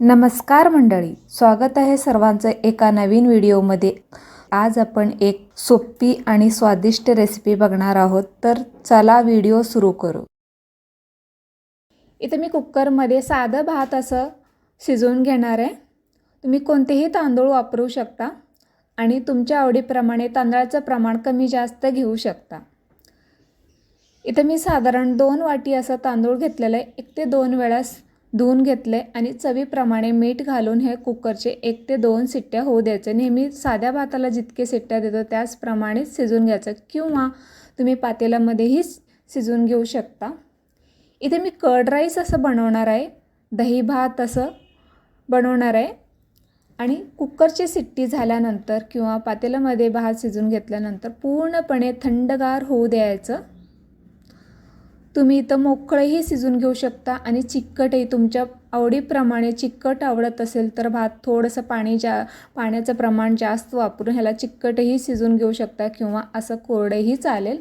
नमस्कार मंडळी स्वागत आहे सर्वांचं एका नवीन व्हिडिओमध्ये. आज आपण एक सोपी आणि स्वादिष्ट रेसिपी बघणार आहोत तर चला व्हिडिओ सुरू करू. इथे मी कुकरमध्ये साधं भात असं शिजवून घेणार आहे. तुम्ही कोणतेही तांदूळ वापरू शकता आणि तुमच्या आवडीप्रमाणे तांदळाचं प्रमाण कमी जास्त घेऊ शकता. इथे मी साधारण दोन वाटी असं तांदूळ घेतलेलं आहे. एक ते दोन वेळास धुवून घेतले आणि चवीप्रमाणे मीठ घालून हे कुकरचे एक ते दोन सिट्ट्या होऊ द्यायचे. नेहमी साध्या भाताला जितके सिट्ट्या देतो त्याचप्रमाणेच शिजून घ्यायचं किंवा तुम्ही पातेल्यामध्येही शिजून घेऊ शकता. इथे मी कर्ड राईस असं बनवणार आहे दही भात असं बनवणार आहे आणि कुकरची सिट्टी झाल्यानंतर किंवा पातेल्यामध्ये भात शिजून घेतल्यानंतर पूर्णपणे थंडगार होऊ द्यायचं. तुम्ही इथं मोकळंही शिजून घेऊ शकता आणि चिकटही. तुमच्या आवडीप्रमाणे चिकट आवडत असेल तर भात थोडंसं पाणी जा पाण्याचं प्रमाण जास्त वापरून ह्याला चिकटही शिजून घेऊ शकता किंवा असं कोरडंही चालेल.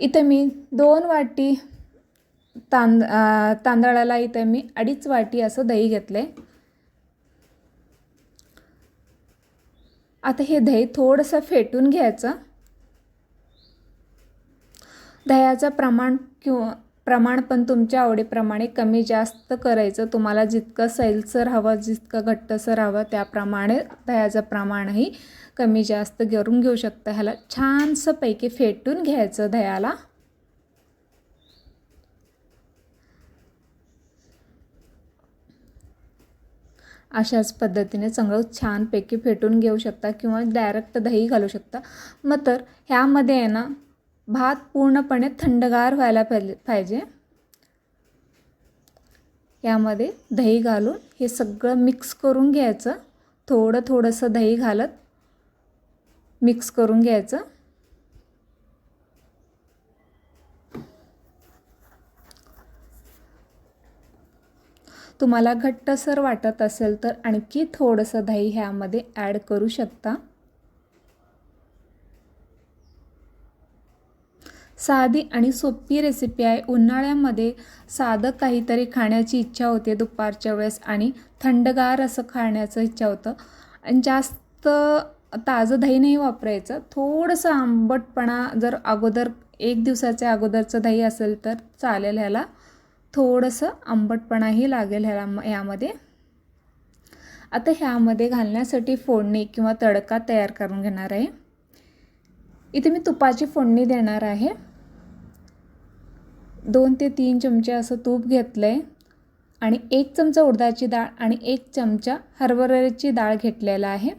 इथं मी दोन वाटी तांद तांदळाला इथं मी अडीच वाटी असं दही घेतलं आहे आता हे दही थोडंसं फेटून घ्यायचं. दह्याचं प्रमाण किंवा प्रमाण पण तुमच्या आवडीप्रमाणे कमी जास्त करायचं. तुम्हाला जितकं सैलसर हवं जितकं घट्टसर हवं त्याप्रमाणे दह्याचं प्रमाणही कमी जास्त करून घेऊ शकता. ह्याला छानसं पैकी फेटून घ्यायचं दह्याला. अशाच पद्धतीने चांगलं छानपैकी फेटून घेऊ शकता किंवा डायरेक्ट दही घालू शकता. मग तर ह्यामध्ये आहे ना भात पूर्णपणे थंडगार व्हायला पाहिजे. यामध्ये दही घालून हे सगळं मिक्स करून घ्यायचं. थोडं थोडंसं दही घालत मिक्स करून घ्यायचं. तुम्हाला घट्टसर वाटत असेल तर आणखी थोडंसं दही ह्यामध्ये ॲड करू शकता. साधी आणि सोपी रेसिपी आहे. उन्हाळ्यामध्ये साधं काहीतरी खाण्याची इच्छा होते दुपारच्या वेळेस आणि थंडगार असं खाण्याचं इच्छा होतं. आणि जास्त ताजं दही नाही वापरायचं. थोडंसं आंबटपणा जर अगोदर एक दिवसाच्या अगोदरचं दही असेल तर चालेल ह्याला. थोडंसं आंबटपणाही लागेल ह्याला यामध्ये. आता ह्यामध्ये घालण्यासाठी फोडणी किंवा तडका तयार करून घेणार आहे. इथे मी तुपाची फोडणी देणार आहे. दोन ते तीन चमचे असं तूप घेतलं आहे आणि एक चमचा उडदाची डाळ आणि एक चमचा हरभऱ्याची डाळ घेतलेला आहे.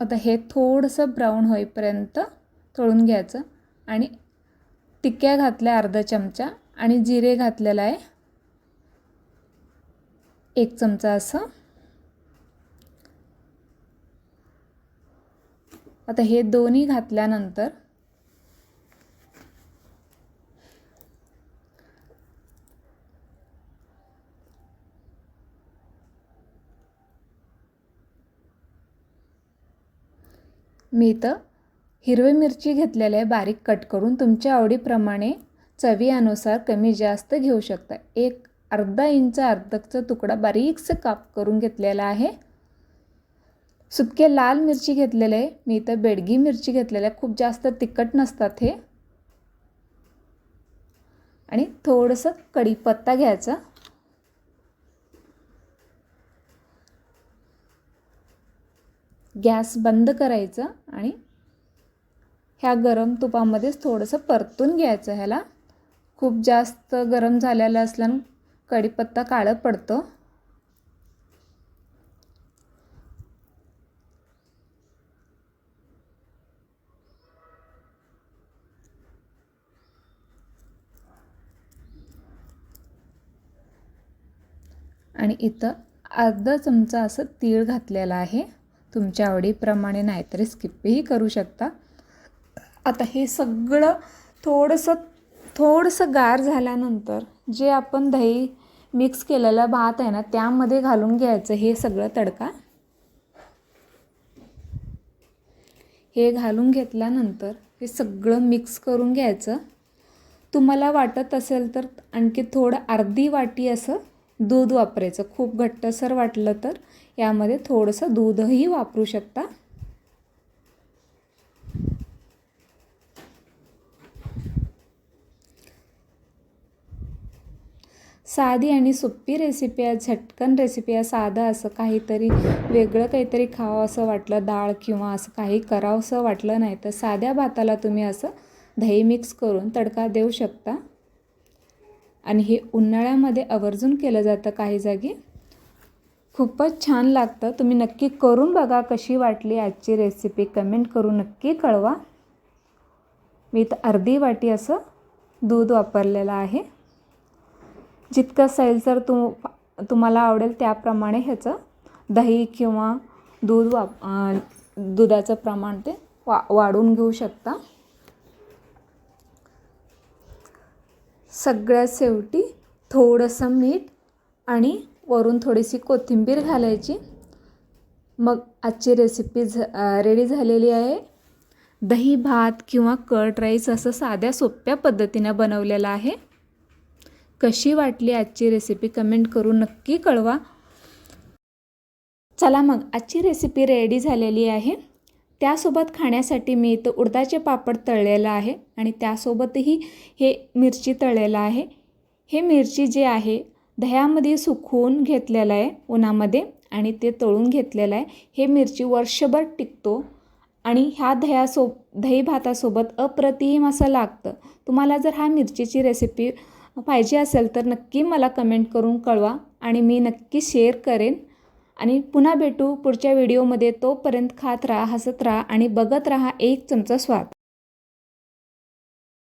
आता हे थोडंसं ब्राऊन होईपर्यंत तळून घ्यायचं आणि टिक्क्या घातल्या अर्धा चमचा आणि जिरे घातलेलं आहे. एक चमचा असं. आता हे दोन्ही घातल्यानंतर मी इथं हिरवी मिरची घेतलेली आहे बारीक कट करून तुमच्या आवडीप्रमाणे चवीनुसार कमी जास्त घेऊ शकता. एक अर्धा इंच अर्धकचा तुकडा बारीकसं काप करून घेतलेला आहे. सुके लाल मिरची घेतलेले आहे मी इथं बेडगी मिरची घेतलेल्या आहे खूप जास्त तिखट नसतात हे. आणि थोडंसं कढीपत्ता घ्यायचा. गॅस बंद करायचं आणि ह्या गरम तुपामध्येच थोडंसं परतून घ्यायचं ह्याला. खूप जास्त गरम झालेलं असल्यानं कढीपत्ता काळं पडतो. आणि इथं अर्धा चमचा असं तीळ घातलेला आहे. तुमच्या आवडीप्रमाणे नाहीतरी स्किपही करू शकता. आता हे सगळं थोडंसं थोडंसं गार झाल्यानंतर जे आपण दही मिक्स केलेला भात आहे ना त्यामध्ये घालून घ्यायचं हे सगळं तडका. हे घालून घेतल्यानंतर हे सगळं मिक्स करून घ्यायचं. तुम्हाला वाटत असेल तर आणखी थोडं अर्धी वाटी असं दूध वापरायचं. खूप घट्टसर वाटलं तर यामध्ये थोडंसं दूधही वापरू शकता. साधी आणि सोपी रेसिपी आहे झटकन रेसिपी आहे साधं असं काहीतरी वेगळं काहीतरी खावं असं वाटलं डाळ किंवा असं काही करावं असं वाटलं नाही तर साध्या भाताला तुम्ही असं दही मिक्स करून तडका देऊ शकता. आणि हे उन्हाळ्यामध्ये आवर्जून केलं जातं काही जागी. खूपच छान लागतं. तुम्ही नक्की करून बघा कशी वाटली आजची रेसिपी कमेंट करून नक्की कळवा. मी तर अर्धी वाटी असं दूध वापरलेलं आहे. जितकं सैलसर तुम तुम्हाला आवडेल त्याप्रमाणे ह्याचं दही किंवा दूध वाप दुधाचं प्रमाण ते वा वाढून घेऊ शकता. सगळ्यात शेवटी थोडंसं मीठ आणि वरून थोडीशी कोथिंबीर घालायची. मग आजची रेसिपी झ रेडी झालेली आहे. दही भात किंवा कर्ड राईस असं साध्या सोप्या पद्धतीनं बनवलेलं आहे. कशी वाटली आजची रेसिपी कमेंट करून नक्की कळवा. चला मग आजची रेसिपी रेडी झालेली आहे. त्यासोबत खाण्यासाठी मी इथं उडदाचे पापड तळलेलं आहे आणि त्यासोबतही हे मिरची तळलेलं आहे. हे मिरची जे आहे दह्यामध्ये सुकवून घेतलेलं आहे उन्हामध्ये आणि ते तळून घेतलेलं आहे. हे मिरची वर्षभर टिकतो आणि ह्या दह्यासो दही भातासोबत अप्रतिम असं लागतं. तुम्हाला जर हा मिरचीची रेसिपी पाहिजे असेल तर नक्की मला कमेंट करून कळवा आणि मी नक्की शेअर करेन. आणि पुन्हा भेटू पुढच्या व्हिडिओमध्ये. तोपर्यंत खात राहा हसत राहा आणि बघत राहा एक चमचा स्वाद.